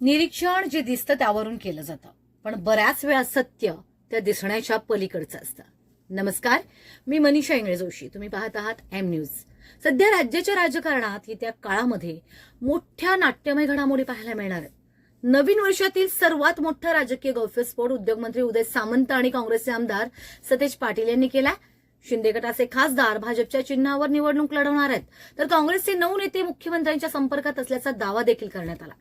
निरीक्षण जे दिसतं त्यावरून केलं जातं. पण बऱ्याच वेळा सत्य त्या दिसण्याच्या पलीकडचं असतं. नमस्कार मी मनीषा इंगळे जोशी. तुम्ही पाहत आहात एम न्यूज सध्या राज्याच्या राजकारणात येत्या काळामध्ये मोठ्या नाट्यमय घडामोडी पाहायला मिळणार आहेत. नवीन वर्षातील सर्वात मोठा राजकीय गौफ्यस्फोट उद्योगमंत्री उदय सामंत आणि काँग्रेसचे आमदार सतेज पाटील यांनी केलाय शिंदे गटाचे खासदार भाजपच्या चिन्हावर निवडणूक लढवणार आहेत. तर काँग्रेसचे नऊ नेते मुख्यमंत्र्यांच्या संपर्कात असल्याचा दावा देखील करण्यात आला.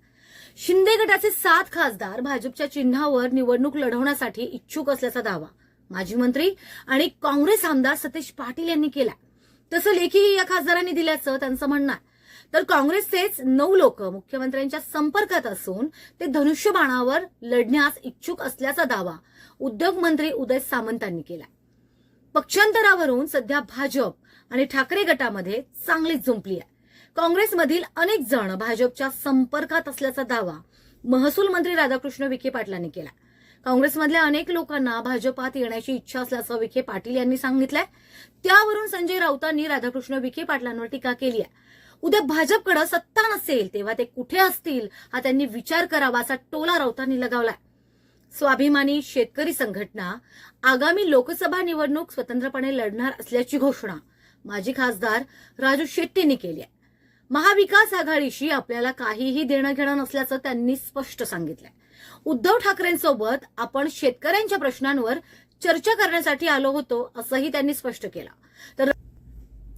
शिंदे गटाचे सात खासदार भाजपच्या चिन्हावर निवडणूक लढवण्यासाठी इच्छुक असल्याचा दावा माजी मंत्री आणि काँग्रेस आमदार सतीश पाटील यांनी केला तसं लेखीही या खासदारांनी दिल्याचं त्यांचं म्हणणं आहे. तर काँग्रेसचेच नऊ लोक मुख्यमंत्र्यांच्या संपर्कात असून ते धनुष्यबाणावर लढण्यास इच्छुक असल्याचा दावा उद्योगमंत्री उदय सामंतांनी केला पक्षांतरावरून सध्या भाजप आणि ठाकरे गटामध्ये चांगलीच जुंपली आहे. काँग्रेसमधील अनेक जण भाजपच्या संपर्कात असल्याचा दावा महसूल मंत्री राधाकृष्ण विखे पाटलांनी केला. काँग्रेसमधल्या अनेक लोकांना भाजपात येण्याची इच्छा असल्याचं विखे पाटील यांनी सांगितलंय. त्यावरून संजय राऊतांनी राधाकृष्ण विखे पाटलांवर टीका केली आहे. उद्या भाजपकडे सत्ता नसेल तेव्हा ते कुठे असतील हा त्यांनी विचार करावा असा टोला राऊतांनी लगावलाय. स्वाभिमानी शेतकरी संघटना आगामी लोकसभा निवडणूक स्वतंत्रपणे लढणार असल्याची घोषणा माजी खासदार राजू शेट्टींनी केली आहे. महाविकास आघाडीशी आपल्याला काहीही देणं घेणं नसल्याचं त्यांनी स्पष्ट सांगितलंय. उद्धव ठाकरेंसोबत आपण शेतकऱ्यांच्या प्रश्नांवर चर्चा करण्यासाठी आलो होतो असंही त्यांनी स्पष्ट केलं. तर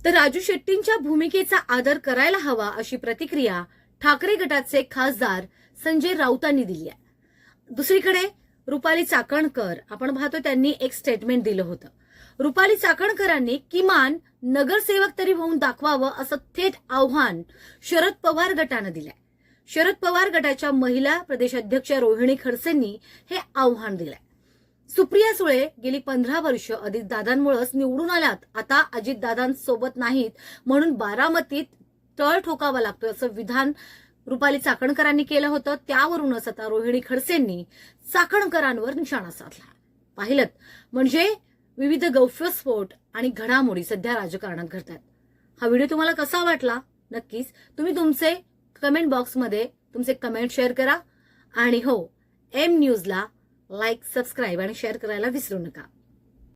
तर राजू शेट्टींच्या भूमिकेचा आदर करायला हवा अशी प्रतिक्रिया ठाकरे गटाचे खासदार संजय राऊतांनी दिली आहे. दुसरीकडे रुपाली चाकणकर आपण पाहतो त्यांनी एक स्टेटमेंट दिलं होतं. रुपाली चाकणकरांनी किमान नगरसेवक तरी होऊन दाखवावं असं थेट आव्हान शरद पवार गटानं दिलंय. शरद पवार गटाच्या महिला प्रदेशाध्यक्ष रोहिणी खडसेंनी हे आव्हान दिलंय. सुप्रिया सुळे गेली पंधरा वर्ष अजितदादांमुळेच निवडून आल्यात. आता अजितदादांसोबत नाहीत म्हणून बारामतीत तळ ठोकावा लागतोय असं विधान रुपाली चाकणकरांनी केलं होतं. त्यावरूनच आता रोहिणी खडसेंनी चाकणकरांवर निशाणा साधला. पाहिलं म्हणजे विविध गौफ्यस्फोट आणि घडामोडी सध्या राजकारणात घडतात. हा व्हिडिओ तुम्हाला कसा वाटला? नक्कीच तुम्ही तुमचे कमेंट बॉक्समध्ये तुमचे कमेंट शेअर करा. आणि हो एम न्यूजला लाईक सबस्क्राईब आणि शेअर करायला विसरू नका.